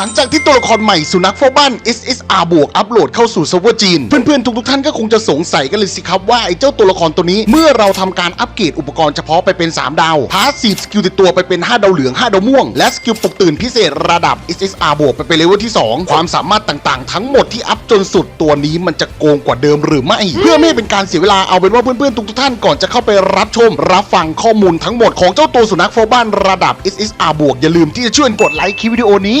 หลังจากที่ตัวละครใหม่สุนัขเฝ้าบ้าน SSR บวกอัปโหลดเข้าสู่เซิร์ฟเวอร์จีน เพื่อนๆ ทุกๆ ท่านก็คงจะสงสัยกันเลยสิครับว่าไอ้เจ้าตัวละครตัวนี้เมื่อเราทำการอัปเกรดอุปกรณ์เฉพาะไปเป็น 3 ดาว พาสซีฟสกิลติดตัวไปเป็น 5 ดาวเหลือง 5 ดาวม่วง และสกิลปลุกตื่นพิเศษระดับ SSR บวกไปเป็นเลเวลที่ 2 ความสามารถต่างๆ ทั้งหมดที่อัพจนสุดตัวนี้มันจะโกงกว่าเดิมหรือไม่ เพื่อไม่ให้เป็นการเสียเวลาเอาเป็นว่าเพื่อนๆ ทุกๆ ท่านก่อนจะเข้าไปรับชม รับฟังข้อมูลทั้งหมดของเจ้าตัวสุนัขเฝ้าบ้านระดับ SSR บวกอย่าลืมที่จะช่วยกดไลค์คลิปวิดีโอนี้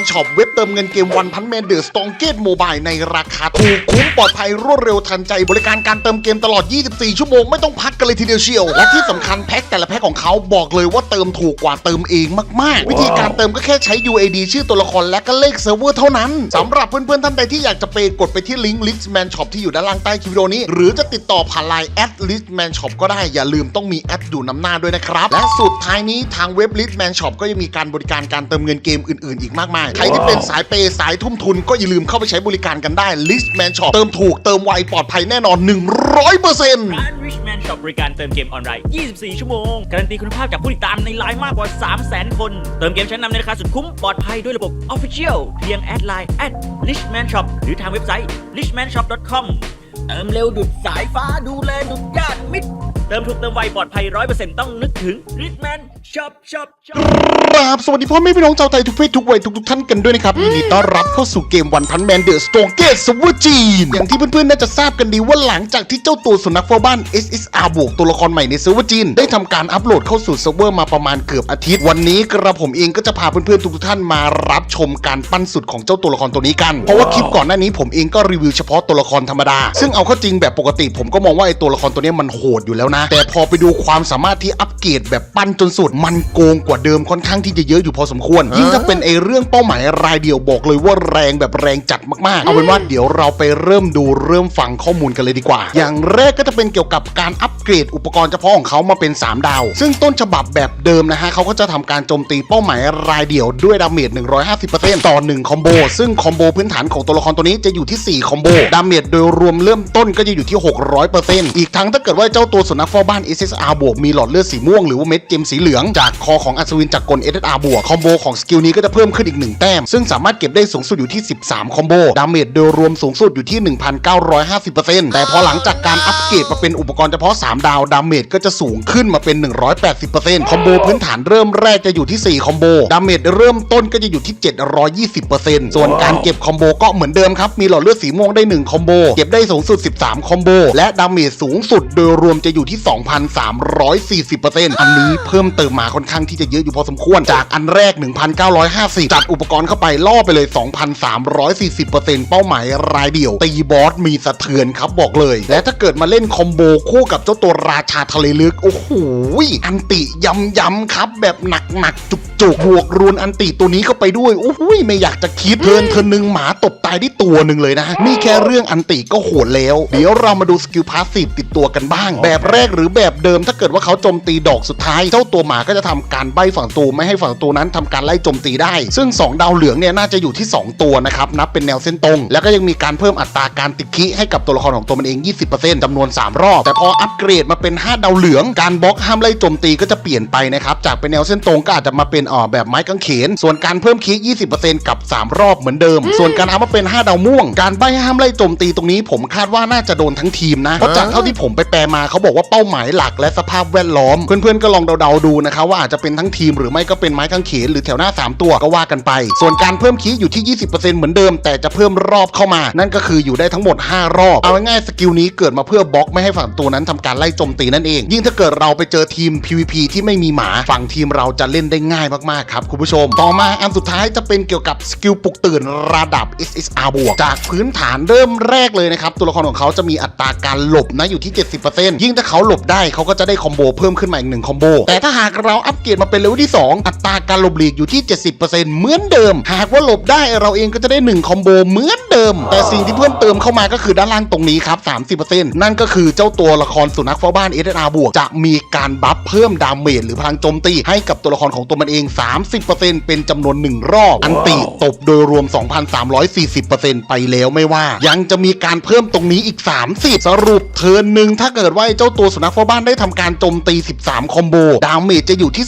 นช็อปเว็บเติมเงินเกมวันพันแมนเดอร์สตองเกตโมบายในราคาถูกคุ้มปลอดภัยรวดเร็วทันใจ บริการการเติมเกมตลอด 24 ชั่วโมงไม่ต้องพักกันเลยทีเดียวเชียว และที่สำคัญแพ็คแต่ละแพ็คของเขาบอกเลยว่าเติมถูกกว่าเติมเองมากๆ วิธีการเติมก็แค่ใช้ UAD ชื่อตัวละครและก็เลขเซิร์ฟเวอร์เท่านั้นสำหรับเพื่อนๆท่านใดที่อยากจะเปกดไปที่ลิงก์ลิสแมนช็อปที่อยู่ด้านล่างใต้คลิปวิดีโอนี้ หรือจะติดต่อผ่านไลน์แอดลิสแมนช็อปก็ได้อย่าลืมต้องมีแอดอยู่นำหน้าด้วยนะครับและสุดท้ายนี้ทางเว็บลิสแมนช็อปก็ยังมีการบริการการเติมเงินเกมอื่น ๆ อีกมากมายใครที่เป็นสายเปย์สายทุ่มทุนก็อย่าลืมเข้าไปใช้บริการกันได้ Listman Shop เติมถูกเติมไวปลอดภัยแน่นอน 100%ร้าน Richman Shop บริการเติมเกมออนไลน์ 24 ชั่วโมง การันตีคุณภาพจากผู้ติดตามในไลน์มากกว่า 300,000 คน เติมเกมชั้นนำในราคาสุดคุ้มปลอดภัยด้วยระบบ Official เพียงแอดไลน์ at Richman Shop หรือทางเว็บไซต์ richmanshop.com เติมเร็วดุดสายฟ้าดูแลดุดญาติมิตร เติมถูกเติมไวปลอดภัย100%ต้องนึกถึง Richman Shop Shop Shop ครับ สวัสดีพ่อแม่พี่น้องชาวไทยทุกเพศทุกวัยทุกๆท่านกันด้วยนะครับยินดีต้อนรับเข้าสู่เกมวันพันแมนเดอะสโตงเกตสวจีนอย่างที่เพื่อนๆน่าจะทราบกันดีว่าหลังจากที่เจ้าตัวสุนัขเฝ้าบ้าน SSR บวกตัวละครใหม่ในเซิร์ฟเวอร์จีนได้ทำการอัปโหลดเข้าสู่เซิร์ฟเวอร์มาประมาณเกือบอาทิตย์ วันนี้กระผมเองก็จะพาเพื่อนๆทุกๆท่านมารับชมการปั้นสุดของเจ้าตัวละครตัวนี้กัน เพราะว่าคลิปก่อนหน้านี้ผมเองก็รีวิวเฉพาะตัวละครธรรมดา ซึ่งเอาเข้าจริงแบบปกติผมก็มองว่าไอตัวละครตัวนี้มันโหดอยู่แล้วนะแต่พอไปดูความสามารถที่อัปเกรดแบบปั้นจนสุด มันโกงกว่าเดิมค่อนข้างที่จะเยอะอยู่พอสมควร ยิ่งถ้าเป็นไอเรื่องเป้าหมายรายเดียวบอกเลยว่าแรงแบบแรงจัดมากๆ เอาเป็นว่าเดี๋ยวเราไปเริ่มดูเริ่มฟังข้อมูลกันเลยดีกว่า อย่างแรกก็จะเป็นเกี่ยวกับการอัปเกรดอุปกรณ์เฉพาะของเขามาเป็น 3 ดาว ซึ่งต้นฉบับแบบเดิมนะฮะเขาก็จะทำการโจมตีเป้าหมายรายเดียวด้วยดาเมจ 150%ต่อ 1 คอมโบ ซึ่งคอมโบพื้นฐานของตัวละครตัวนี้จะอยู่ที่ 4 คอมโบ ดาเมจโดยรวมเริ่มต้นก็จะอยู่ที่ 600%อีกทั้งถ้าเกิดว่าเจ้าตัวสุนัขเฝ้าบ้าน SSR บวกมีหลอดเลือดสีม่วงหรือว่าเม็ดเจมสีเหลือง จากคอของอัศวินจากกล SSR บวกคอมโบของสกิลนี้ก็จะเพิ่มขึ้นอีก 1 แต้ม ซึ่งสามารถเก็บได้สูงสุดอยู่ที่ 13 คอมโบ ดาเมจโดยรวมสูงสุดอยู่ที่ 1,950%แต่พอหลังจากการอัปเกรดมาเป็นอุปกรณ์เฉพาะ 3 ดาว ดาเมจก็จะสูงขึ้นมาเป็น 180%คอมโบพื้นฐานเริ่มแรกจะอยู่ที่ 4 คอมโบ ดาเมจเริ่มต้นก็จะอยู่ที่ 720%ส่วนการเก็บคอมโบก็เหมือนเดิมครับ มีหลอดเลือดสีม่วงได้ 1 คอมโบ เก็บได้สูงสุด 13 คอมโบ และดาเมจสูงสุดโดยรวมจะอยู่ที่2,340%อันนี้เพิ่มเติมมาค่อนข้างที่จะเยอะอยู่พอสมควร จากอันแรก 1,950 จัดอุปกรณ์เข้าไปล่อไปเลย 2,340%เป้าหมายรายเดี่ยว ตีบอสมีสะเทือนครับบอกเลย และถ้าเกิดมาเล่นคอมโบคู่กับเจ้าตัวราชาทะเลลึก โอ้โหอันติยำยำๆครับ แบบหนักหนักๆ จุกจุกบวกรูนอันติตัวนี้เข้าไปด้วยโอ้โหไม่อยากจะคิดเทิร์นเทิร์นหนึ่งหมาตบตายได้ตัวหนึ่งเลยนะนี่แค่เรื่องอันติก็โหดแล้ว เดี๋ยวเรามาดูสกิลพาสซีฟติดตัวกันบ้าง แบบแรกหรือแบบเดิมถ้าเกิดว่าเขาโจมตีดอกสุดท้ายเจ้าตัวหมาก็จะทำการใบฝั่งตูไม่ให้ฝั่งตูนั้นทำการไล่โจมตีได้ ซึ่ง 2 ดาวเหลืองเนี่ยน่าจะอยู่ที่ 2 ตัวนะครับนับเป็นแนวเส้นตรง แล้วก็ยังมีการเพิ่มอัตราการติดคิให้กับตัวละครของตัวมันเอง 20%จำนวน 3 รอบ แต่พออัปเกรดมาเป็น 5 ดาวเหลืองการบล็อกห้ามไล่โจมตีก็จะเปลี่ยนไปนะครับจากเป็นแนวเส้นตรงก็อาจจะมาเป็นอ่อแบบไม้กางเขน ส่วนการเพิ่มคิ20%กับ 3 รอบเหมือนเดิม ส่วนการอัพมาเป็น 5 ดาวม่วง การใบห้ามไล่โจมตีตรงนี้ผมคาดว่าน่าจะโดนทั้งทีมนะเพราะจากเท่าที่ผมไปแปลมาเขาบอกว่าเป้าาหมายหลักและสภาพแวดล้อม เพื่อนๆก็ลองเดาๆดูนะครับว่าอาจจะเป็นทั้งทีมหรือไม่ก็เป็นไม้กางเขนหรือแถวหน้า 3 ตัวก็ว่ากันไป ส่วนการเพิ่มคีย์อยู่ที่ 20%เหมือนเดิม แต่จะเพิ่มรอบเข้ามา นั่นก็คืออยู่ได้ทั้งหมด 5 รอบ เอาง่ายๆสกิลนี้เกิดมาเพื่อบล็อกไม่ให้ฝั่งตัวนั้นทำการไล่โจมตีนั่นเอง ยิ่งถ้าเกิดเราไปเจอทีม PVP ที่ไม่มีหมาฝั่งทีมเราจะเล่นได้ง่ายมากๆครับคุณผู้ชม ต่อมาอันสุดท้ายจะเป็นเกี่ยวกับสกิลปลุกตื่นระดับ SSR บวกจากพื้นฐานเริ่มแรกเลยนะครับตัวละครของเขาจะมีอัตราการหลบนะอยู่ที่ 70%ยิ่งถ้าเขาาหลบได้เขาก็จะได้คอมโบเพิ่มขึ้นมาอีกหนึ่งคอมโบแต่ถ้าหากเราอัปเกรดมาเป็นเลเวลที่ 2 อัตราการหลบหลีกอยู่ที่ 70%เหมือนเดิม หากว่าหลบได้เราเองก็จะได้ 1 คอมโบเหมือน ดิม แต่สิ่งที่เพิ่มเติมเข้ามาก็คือด้านล่างตรงนี้ครับ 30%นั่นก็คือเจ้าตัวละครสุนัขเฝ้าบ้าน SSR บวกจะมีการบัฟเพิ่มดาเมจหรือพลังโจมตีให้กับตัวละครของตัวมันเอง 30%เป็นจำนวน 1 รอบ อันติตบโดยรวม 2,340%ไปแล้วไม่ว่า ยังจะมีการเพิ่มตรงนี้อีก 30 สรุปเทินหนึ่งถ้าเกิดว่าเจ้าตัวสุนัขเฝ้าบ้านได้ทำการโจมตี 13 คอมโบ ดาเมจจะอยู่ที่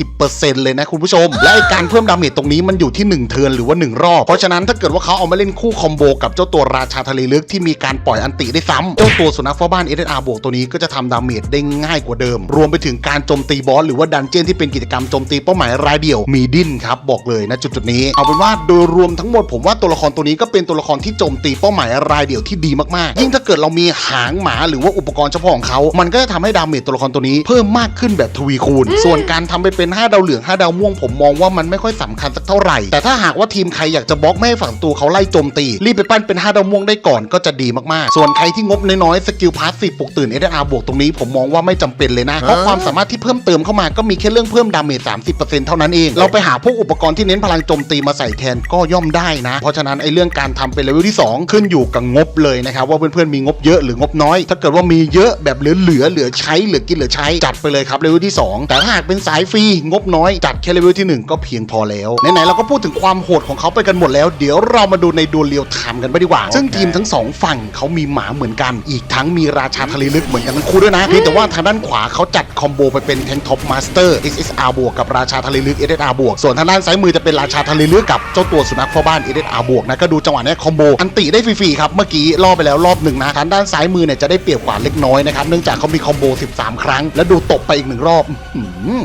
2,370%เลยนะคุณผู้ชม และไอ้การเพิ่มดาเมจตรงนี้มันอยู่ที่ 1 เทิร์นหรือว่า 1 รอบ เพราะฉะนั้นถ้าเกิดว่าเขาเอามาเล่นคู่คอมโบกับเจ้าตัวราชาทะเลลึกที่มีการปล่อยอันติได้ซ้ำเจ้าตัวสุนัขเฝ้าบ้าน SSR บวกตัวนี้ก็จะทำดาเมจได้ง่ายกว่าเดิม รวมไปถึงการโจมตีบอสหรือว่าดันเจี้ยนที่เป็นกิจกรรมโจมตีเป้าหมายรายเดี่ยวมีดิ้นครับบอกเลยนะจุดๆนี้ เอาเป็นว่าโดยรวมทั้งหมดผมว่าตัวละครตัวนี้ก็เป็นตัวละครที่โจมตีเป้าหมายรายเดี่ยวที่ดีมากๆ ยิ่งถ้าเกิดเรามีหางหมาหรือว่าอุปกรณ์เฉพาะของเขา มันก็จะทำให้ดาเมจตัวละครตัวนี้เพิ่มมากขึ้นแบบทวีคูณ ส่วนการทำไปเป็น 5 ดาวเหลือง 5 ดาวม่วงผมมองว่ามันไม่ค่อยสำคัญสักเท่าไหร่ แต่ถ้าหากว่าทีมใครอยากจะบล็อกไม่ให้ฝั่งตัวเขาไล่โจมตี รีบไปปั้นเป็น5ดาวม่วงได้ก่อนก็จะดีมากๆ ส่วนใครที่งบน้อยๆสกิลพาสซีฟปลุกตื่น SR บวกตรงนี้ผมมองว่าไม่จำเป็นเลยนะ เพราะความสามารถที่เพิ่มเติมเข้ามาก็มีแค่เรื่องเพิ่มดาเมจ30%เท่านั้นเอง เราไปหาพวกอุปกรณ์ที่เน้นพลังโจมตีมาใส่แทนก็ย่อมได้นะ เพราะฉะนั้นไอ้เรื่องการทำเป็นเลเวลที่ 2 ขึ้นอยู่กับงบเลยนะครับว่าเพื่อนๆมีงบเยอะหรืองบน้อย ถ้าเกิดว่ามีเยอะแบบเหลือๆเหลือใช้เหลือกินเหลือใช้จัดไปเลยครับเลเวลที่ 2 แต่ถ้าหากเป็นสายฟรีงบน้อยจัดแค่เลเวลที่ 1 ก็เพียงพอแล้วไหนๆเราก็พูดถึงความโหดของเขาไปกันหมดแล้ว เดี๋ยวเรามาดูในดวลเรียวไทม์กันไปดีกว่า ซึ่งทีมทั้งสองฝั่งเขามีหมาเหมือนกัน อีกทั้งมีราชาทะเลลึกเหมือนกันทั้งคู่ด้วยนะเพียงแต่ว่าทางด้านขวาเขาจัดคอมโบไปเป็นแทงท็อปมาสเตอร์ SSR บวกกับราชาทะเลลึก SSR บวก ส่วนทางด้านซ้ายมือจะเป็นราชาทะเลลึกกับเจ้าตัวสุนัขเฝ้าบ้าน SSR บวกนะก็ดูจังหวะเนี้ยคอมโบอันติได้ฟรีๆครับเมื่อกี้ล่อไปแล้วรอบหนึ่งนะทางด้านซ้ายมือเนี่ยจะได้เปรียบกว่าเล็กน้อยนะครับเนื่องจากเขามีคอมโบ 13 ครั้ง แล้วดูตบไปอีกหนึ่งรอบอื้อหือ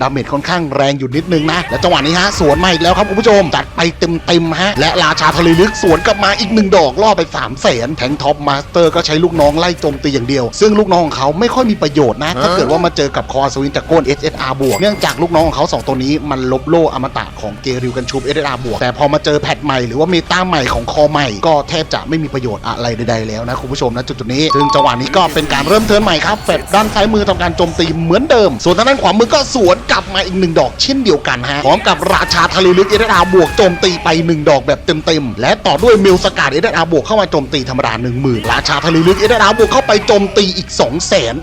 ดาเมจค่อนข้างแรงอยู่นิดนึงนะ และจังหวะนี้ฮะสวนมาอีกแล้วครับคุณผู้ชมจัดไปเต็มๆฮะและราชาทะเลลึกสวนกลับมาอีกหนึ่งดอกล่อไป3 0 0แสนแทงท็อปมาสเตอร์ก็ใช้ลูกน้องไล่โจมตีอย่างเดียว ซึ่งลูกน้องของเขาไม่ค่อยมีประโยชน์นะ ถ้าเกิดว่ามาเจอกับคอสวินจากโกน SSR บวกเนื่องจากลูกน้องของเขา 2 ตัวนี้มันลบโล่อมตะของเกริวกันชูบ SSR บวกแต่พอมาเจอแพทใหม่หรือว่าเมตาใหม่ของคอใหม่ ก็แทบจะไม่มีประโยชน์อะไรใดๆแล้วนะคุณผู้ชมนะจุดๆนี้ซึ่งจังหวะนี้ก็เป็นการเริ่มเทิร์นใหม่ครับแฟดด้านซ้ายมือทำการโจมตีเหมือนเดิม ส่วนทางด้านขวามือก็สวนกลับมาอีกหนึ่งดอกเช่นเดียวกันฮะพร้อมกับราชาทะเลลึกเอเดอาบวกโจมตีไปหนึ่งดอกแบบเต็มๆและต่อด้วยมิลสกาดเอเดอาบวกเข้ามาโจมตีธรรมดาหนึ่งหมื่นราชาทะเลลึกเอเดอาบวกเข้าไปโจมตีอีก2 0 0แสน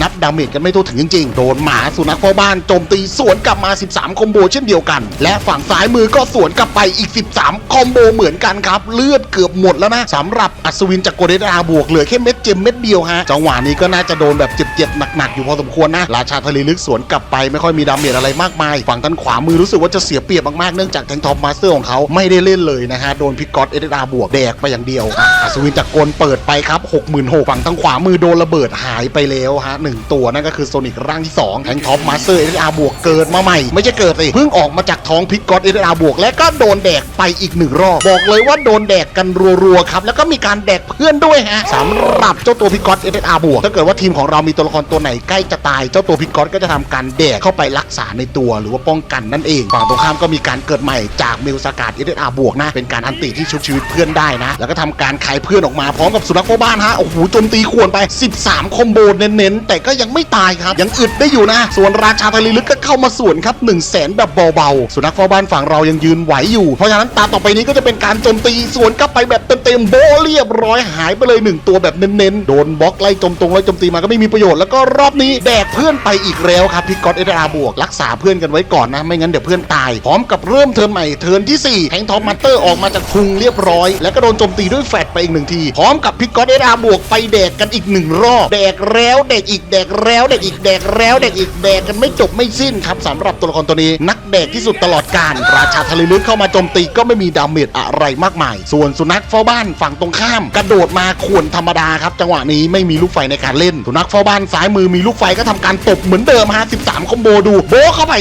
นับดาเมจกันไม่ทั่วถึงจริงๆ โดนหมาสุนัขเฝ้าบ้านโจมตีสวนกลับมา 13 คอมโบเช่นเดียวกัน และฝั่งซ้ายมือก็สวนกลับไปอีก 13 คอมโบเหมือนกันครับ เลือดเกือบหมดแล้วนะสำหรับอัศวินจากโกเดอาบวกเหลือแค่เม็ดเจมเม็ดเดียวฮะ จังหวะนี้ก็น่าจะโดนแบบเจ็บๆ หนักๆ อยู่พอสมควรนะ ราชาทะเลลึกสวนกลับไปไม่ค่อยมีดาเมจอะไรมากมาย ฝั่งด้านขวามือรู้สึกว่าจะเสียเปรียบมากๆ เนื่องจากแทงท็อปมาสเตอร์ของเขาไม่ได้เล่นเลยนะฮะ โดนพิกอตเอเดอาบวกแดกไปอย่างเดียวอะอัศวินจากกลเปิดไปครับ66,000ฝั่งทางขวามือโดนระเบิดหายไปแล้วฮะหนึ่งตัวนั่นก็คือโซนิกร่างที่2แทงท็อปมาสเตอร์เอเดอาบวกเกิดมาใหม่ ไม่ใช่เกิดสิเพิ่งออกมาจากท้องพิกอตเอเดอาบวก และก็โดนแดกไปอีกหนึ่งรอบบอกเลยว่าโดนแดกกันรัวๆครับแล้วก็มีการแดกเพื่อนด้วยฮะสำหรับเจ้าตัวพิกอตเอเดอาบวกถ้าเกิดว่าทีมของเรามีตัวละครตัวไหนใกล้จะตายเจ้าตัวพิกอตก็จะทำการแดกเข้าไปรักษาในตัวหรือว่าป้องกันนั่นเองฝั่งตรงข้ามก็มีการเกิดใหม่จากมิลสกาดเอเดอาบวกนะ เป็นการอันติที่ชุบชีวิตเพื่อนได้นะ แล้วก็ทำการคายเพื่อนออกมาพร้อมกับสุนัขเฝ้าบ้านฮะโอ้โหโจมตีควรไป 13 คอมโบเน้นๆ แต่ก็ยังไม่ตายครับ ยังอึดได้อยู่นะ ส่วนราชาทะเลลึกก็เข้ามาสวนครับ1 0 0 0 0แสนแบบเบาๆ สุนัขเฝ้าบ้านฝั่งเรายังยืนไหวอยู่ เพราะฉะนั้นตาต่อไปนี้ก็จะเป็นการโจมตีสวนกลับไปแบบเต็มๆโบเรียบร้อยหายไปเลยหนึ่งตัวแบบเน้นๆโดนบล็อกไล่โจมตรงไล่โจมตีมาก็ไม่มีประโยชน์แล้วก็รอบนี้แดกเพื่อนไปอีกแล้วครับพี่ก๊อตเอเดอาบวกรักษาเพื่อนกันไว้ก่อนนะ ไม่งั้นเดี๋ยวเพื่อนตาย พร้อมกับเริ่มเทิร์นใหม่เทิร์นที่ 4 แทงทอมมาสเตอร์ออกมาจากพุงเรียบร้อย แล้วก็โดนโจมตีด้วยแฟดไปอีกหนึ่งที พร้อมกับพี่ก๊อตเอเดอาบวกไปแดกกันอีกหนึ่งรอบแดกแล้วแดกอีกแดกแล้วแดกอีกแดกแล้วแดกอีกแดกกันไม่จบไม่สิ้นครับสำหรับตัวละครตัวนี้ นักแดกที่สุดตลอดการราชาทะเลลึกเข้ามาโจมตีก็ไม่มีดาเมจอะไรมากมาย ส่วนสุนัขเฝ้าบ้านฝั่งตรงข้าม กระโดดมาขวนธรรมดาครับจังหวะนี้ไม่มีลูกไฟในการเล่นสุนัขเฝ้าบ้านซ้ายมือมีลูกไฟก็ทำการตบเหมือนเดิมฮะ13คอมโบดูโบเข้าไป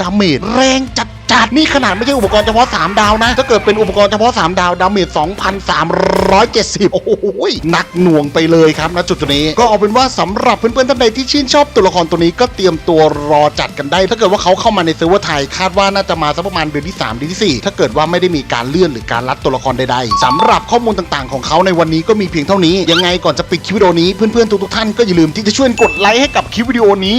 ดาเมจแรงจัดจัดนี่ขนาดไม่ใช่อุปกรณ์เฉพาะ 3 ดาวนะ ถ้าเกิดเป็นอุปกรณ์เฉพาะ 3 ดาว ดาเมจ 2,370 โอ้โหหนักหน่วงไปเลยครับณจุดนี้ ก็เอาเป็นว่าสำหรับเพื่อนๆท่านใดที่ชื่นชอบตัวละครตัวนี้ก็เตรียมตัวรอจัดกันได้ ถ้าเกิดว่าเขาเข้ามาในเซิร์ฟเวอร์ไทย คาดว่าน่าจะมาสักประมาณเดือนที่3เดือนที่ 4 ถ้าเกิดว่าไม่ได้มีการเลื่อนหรือการรัดตัวละครใดๆสำหรับข้อมูลต่างๆ ของเขาในวันนี้ก็มีเพียงเท่านี้ ยังไงก่อนจะปิดคลิปวิดีโอนี้เพื่อนๆทุกๆท่านก็อย่าลืมที่จะช่วยกดไลค์ให้กับคลิปวิดีโอนี้